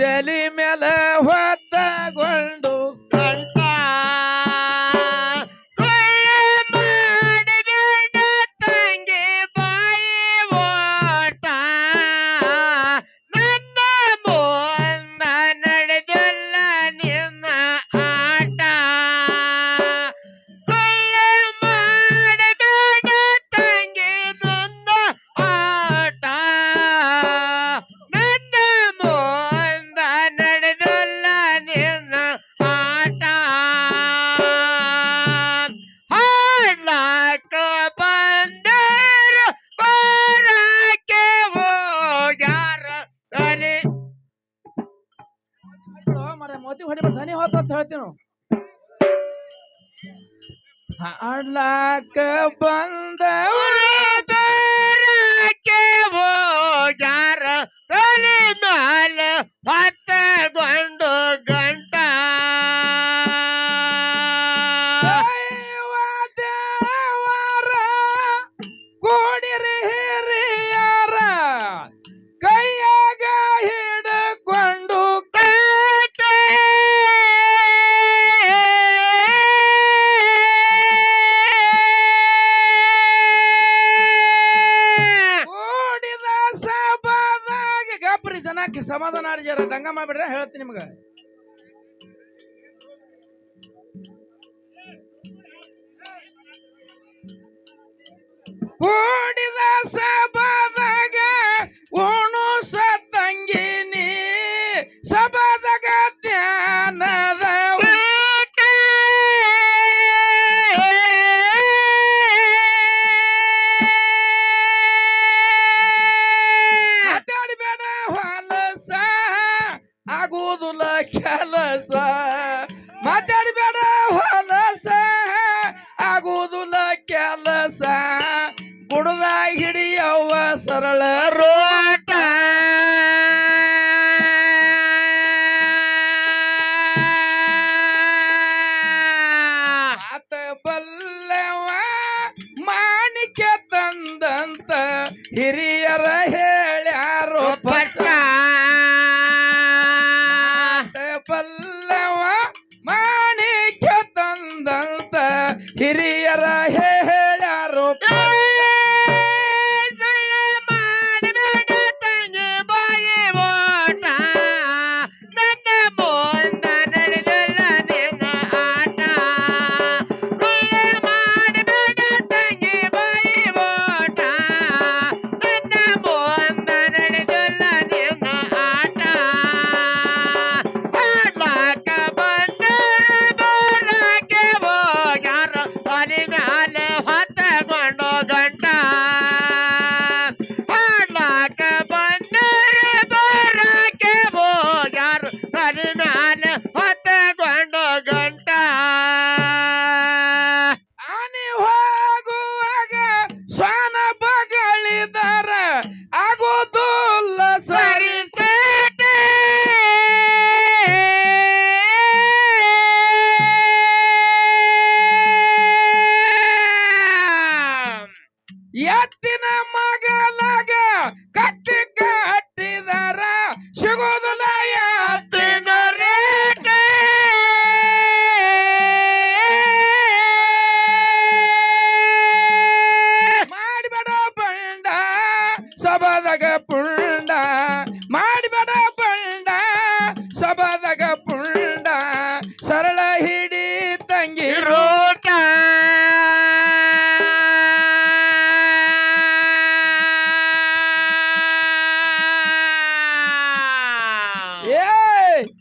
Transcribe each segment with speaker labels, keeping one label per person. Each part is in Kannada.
Speaker 1: ತೆಲಿ ಮೇಲೆ ಹೋ ಹೊಟ್ಟಿ ಹೊಡಿ ಧನಿ ಅಂತ ಹೇಳ್ತೀವಿ ನಾವು ಹಾಡ್ಲಾಕ ಬಂದವರೇ
Speaker 2: ಬೇರಕ್ಕೆ ಹೋಗ್ಯಾರ ತಲೆ ಮ್ಯಾಲ
Speaker 1: जन समाधान आरजार दंगा माबिड्रे हेती निम्ह कोडिदास ಹಿಡಿಯವ್ವ ಸರಳ
Speaker 2: ರೋಟ.
Speaker 1: ಆತ ಬಲ್ಲವ ಮಾಣಿಕ್ಯ ತಂದಂತ ಹಿರಿಯರ ಎತ್ತಿನ ಮಗಲಾಗ ಕತ್ತಿ ಕಟ್ಟಿದಾರ ಸಿಗೋದಲ್ಲ ಎತ್ತಿನ
Speaker 2: ರೇಟ.
Speaker 1: ಮಾಡಿಬೇಡ ಬಂಡ ಸಬದಾಗ ಪುಂಡ.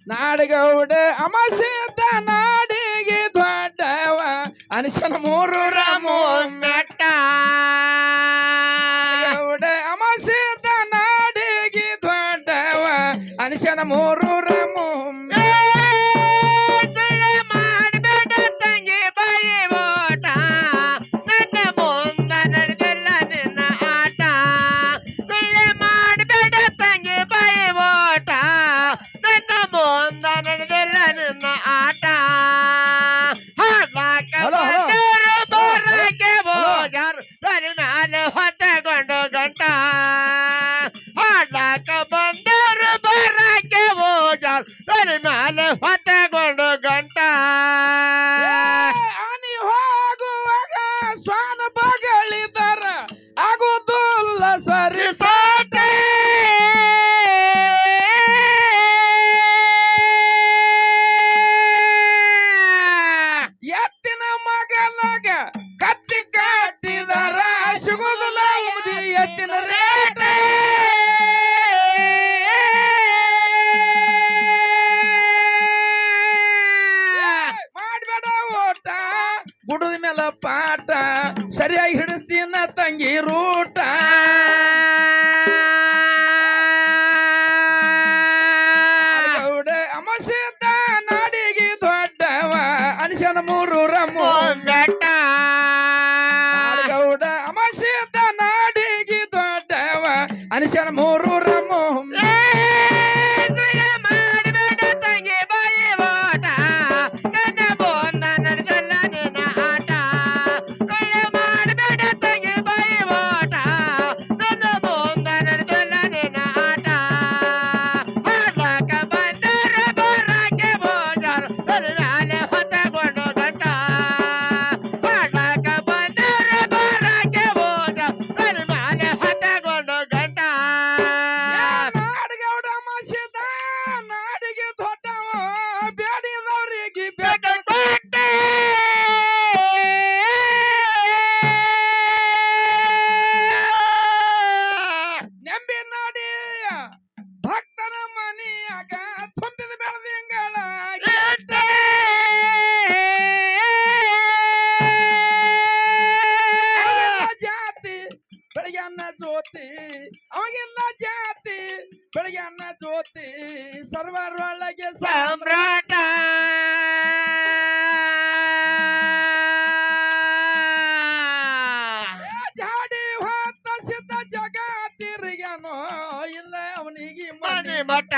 Speaker 1: ನಾಡಿಗೌಡ ಅಮಸಿದ್ದ ನಾಡಿಗೆ ದೊಡ್ಡವ ಅನಿಸನ ಮೂರು ರಾಮು
Speaker 2: ಮೆಟ್ಟ
Speaker 1: ಗೌಡ ಅಮಸಿದ್ದ ನಾಡಿಗೆ ದೊಡ್ಡವ ಅನಿಸನ ಮೂರು ಕೈಯಾಗಿ ಹಿಡಿಸ್ತೀನ ತಂಗಿ ರೂಟ. ಅಮಸದ ನಾಡಿಗೆ ದೊಡ್ಡವ ಅನಿಶನ ಮೂರು. ರಮೋ
Speaker 2: ಬೆಟ್ಟ
Speaker 1: ಗೌಡ ನಾಡಿಗೆ ದೊಡ್ಡವ ಅನಿಶನ ಮೂರು ಜ್ಯೋತಿ ಅವಾಗೆಲ್ಲ ಜಾತಿ ಬೆಳಗ್ಗೆ ಅನ್ನ ಜ್ಯೋತಿ ಸರ್ವರೊಳಗೆ
Speaker 2: ಸಾಮ್ರಾಟ.
Speaker 1: ಜಾಡಿ ಹೊತ್ತ ಸಿದ್ಧ ಜಗ ತಿರುಗನೋ ಇಲ್ಲ ಅವನಿಗೆ
Speaker 2: ಮನೆ ಮಠ.